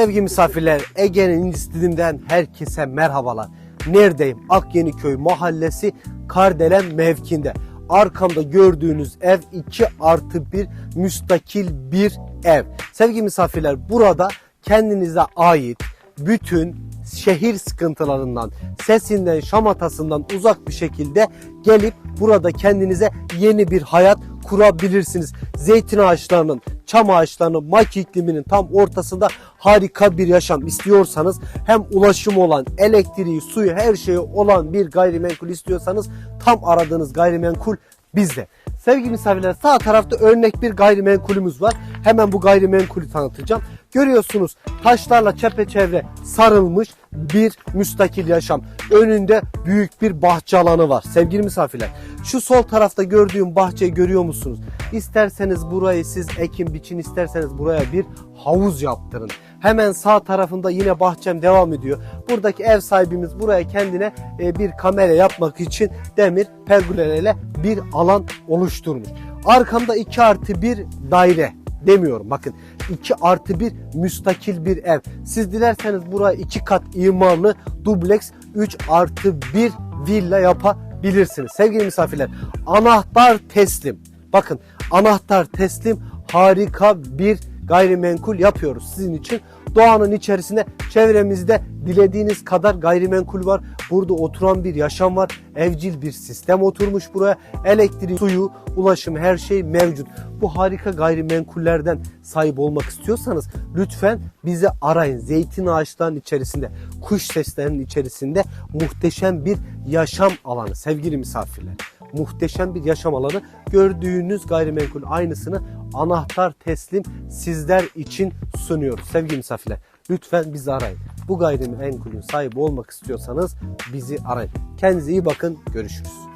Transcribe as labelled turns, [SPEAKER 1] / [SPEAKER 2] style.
[SPEAKER 1] Sevgili misafirler, Ege'nin İncisi Didim'den herkese merhabalar. Neredeyim? Akyeniköy Mahallesi Kardelen mevkinde. Arkamda gördüğünüz ev 2 artı 1 müstakil bir ev. Sevgili misafirler burada kendinize ait bütün şehir sıkıntılarından, sesinden, şamatasından uzak bir şekilde gelip burada kendinize yeni bir hayat kurabilirsiniz. Zeytin ağaçlarının, çam ağaçlarının, maki ikliminin tam ortasında harika bir yaşam istiyorsanız hem ulaşım olan, elektriği, suyu, her şeyi olan bir gayrimenkul istiyorsanız tam aradığınız gayrimenkul bizde. Sevgili misafirler sağ tarafta örnek bir gayrimenkulümüz var. Hemen bu gayrimenkulü tanıtacağım. Görüyorsunuz taşlarla çepeçevre sarılmış bir müstakil yaşam. Önünde büyük bir bahçe alanı var sevgili misafirler. Şu sol tarafta gördüğüm bahçeyi görüyor musunuz? İsterseniz burayı siz ekin biçin isterseniz buraya bir havuz yaptırın. Hemen sağ tarafında yine bahçem devam ediyor. Buradaki ev sahibimiz buraya kendine e, bir kamera yapmak için demir pergolelerle bir alan oluşturmuş. Arkamda 2 artı 1 daire demiyorum bakın 2 artı 1 müstakil bir ev. Siz dilerseniz buraya 2 kat imarlı dubleks 3 artı 1 villa yapabilirsiniz. Sevgili misafirler anahtar teslim. Bakın anahtar teslim harika bir gayrimenkul yapıyoruz sizin için. Doğanın içerisinde çevremizde dilediğiniz kadar gayrimenkul var. Burada oturan bir yaşam var. Evcil bir sistem oturmuş buraya. Elektriği, suyu, ulaşım her şey mevcut. Bu harika gayrimenkullerden sahip olmak istiyorsanız lütfen bizi arayın. Zeytin ağaçlarının içerisinde, kuş seslerinin içerisinde muhteşem bir yaşam alanı sevgili misafirler muhteşem bir yaşam alanı. Gördüğünüz gayrimenkul aynısını anahtar teslim sizler için sunuyoruz. Sevgili misafirler lütfen bizi arayın. Bu gayrimenkulün sahibi olmak istiyorsanız bizi arayın. Kendinize iyi bakın. Görüşürüz.